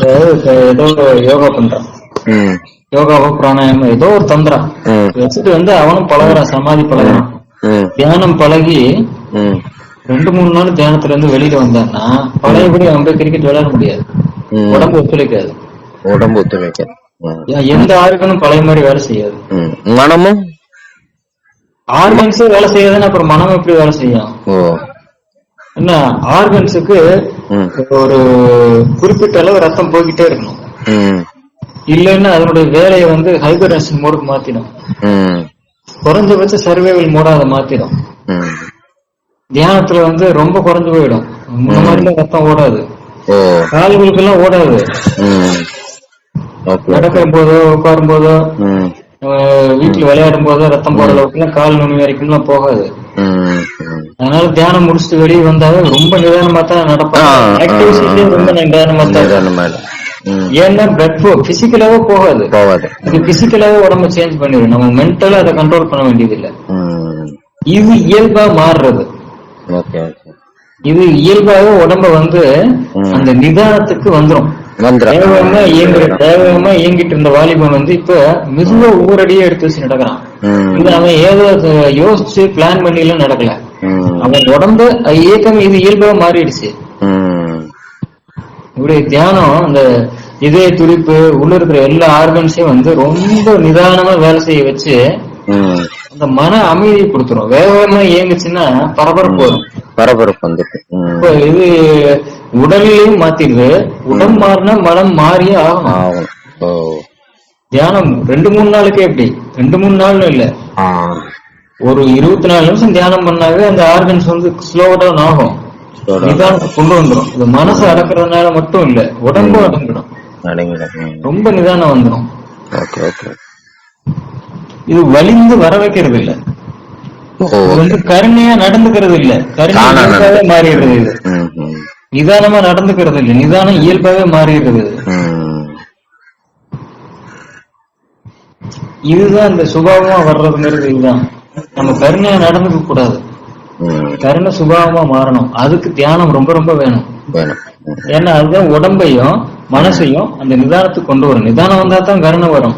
அதாவது ஏதோ யோகா பண்றான். யோகாவோ பிராணாயாமம் ஏதோ ஒரு தந்திரம் ம். வச்சுட்டு வந்து அவனும் பழகுறான் சமாதி பழகுறான். தியானம் பழகி ரெண்டு மூணு நாள் தியானத்துல இருந்து வெளியில வந்தான்னா பழையபடி அவன் போய் கிரிக்கெட் விளையாட முடியாது. உடம்பு ஒத்துழைக்காது. உடம்பு ஒத்துழைக்க ம். ஏன் எந்த ஆர்கனும் பழைய மாதிரி வேலை செய்யாது. மனமும்? ஆர்கன்ஸே வேலை செய்யாதுன்னு அப்புறம் மனம் எப்படி வேலை செய்யும்? ஓ. என்ன ஆர்கன்ஸுக்கு ஒரு குறிப்பிட்ட அளவு ரத்தம் போய்கிட்டே இருக்கணும். இல்லைன்னா அதனுடைய வேலையை வந்து ஹைபர்னேஷன் மோடுக்கு மாத்திடும். குறைஞ்சபட்ச சர்வைவல் மோடா அதை மாத்திடும். தியானத்துல வந்து ரொம்ப குறைஞ்சு போயிடும். முன்ன மாதிரிலாம் ரத்தம் ஓடாது. கால்களுக்கு எல்லாம் ஓடாது. ம். ஓகே நடக்கிற போதோ உட்காரும் போதோ வீட்டுல விளையாடும் போதோ ரத்தம் போற அளவுக்கு எல்லாம் கால் நுனி வரைக்கும் எல்லாம் போகாது. அதனால தியானம் முடிச்சுட்டு வெளியே வந்தாவே ரொம்ப நிதானமா தான் ஆக்டிவிட்டிஸ்லயே ரொம்ப நிதானமா தான் ஏன்னா பிளட் பிசிக்கலாவே போகாது. போவாது இது பிசிக்கலாவே உடம்ப சேஞ்ச் பண்ணிடும். நம்ம மென்டலா அதை கண்ட்ரோல் பண்ண வேண்டியது இல்ல இது இயல்பா மாறுறது. இது இயல்பாவே உடம்ப வந்து. அந்த நிதானத்துக்கு வந்துரும். தேவையமா இயங்குற தேவையமா இயங்கிட்டு இருந்த வாலிபன் வந்து இப்ப மெதுவா அடியே எடுத்து வச்சு நடக்கிறான். இது அவன் ஏதோ அதை யோசிச்சு பிளான் பண்ணி எல்லாம் நடக்கல. அவன் உடம்பு இயக்கம் இது இயல்பா மாறிடுச்சு. இப்படி தியானம் அந்த இதய துடிப்பு உள்ள இருக்கிற எல்லா ஆர்கன்ஸையும் வந்து ரொம்ப நிதானமா வேலை செய்ய வச்சு அந்த மன அமைதியை கொடுத்துரும். வேக வேகமா இயங்குச்சுன்னா பரபரப்பு வரும். பரபரப்பு வந்துட்டு இப்ப இது உடலையும் மாத்திடுது. உடல் மாறினா மனம் மாறியே ஆகும். தியானம் ரெண்டு மூணு நாளுக்கே எப்படி ரெண்டு மூணு நாள்னு இல்ல. ஒரு இருபத்தி நாலு நிமிஷம் தியானம் பண்ணாவே அந்த ஆர்கன்ஸ் வந்து ஸ்லோ டவுன் ஆகும். கொண்டு வந்துடும் இது மனசு அடக்குறதுனால மட்டும் இல்ல உடம்பும் அடங்கிடும். ரொம்ப நிதானம் வந்துடும் இது வலிந்து வர வைக்கிறது இல்ல. வந்து கருணையா நடந்துக்கிறது இல்ல. கருணை தானா இயல்பாவே மாறிடுறது இது. நிதானமா நடந்துக்கிறது இல்ல. நிதானம் இயல்பாவே மாறிடுறது இதுதான் இந்த சுபாவமா வர்றதுங்கிறது இதுதான். நம்ம கருணையா நடந்துக்க கூடாது. கருணை சுபாவமா மாறணும். அதுக்கு தியானம் ரொம்ப ரொம்ப வேணும். ஏன்னா அதுதான் உடம்பையும் மனசையும் அந்த நிதானத்துக்கு கொண்டு வரும். நிதானம் வந்தா தான் கருணை வரும்.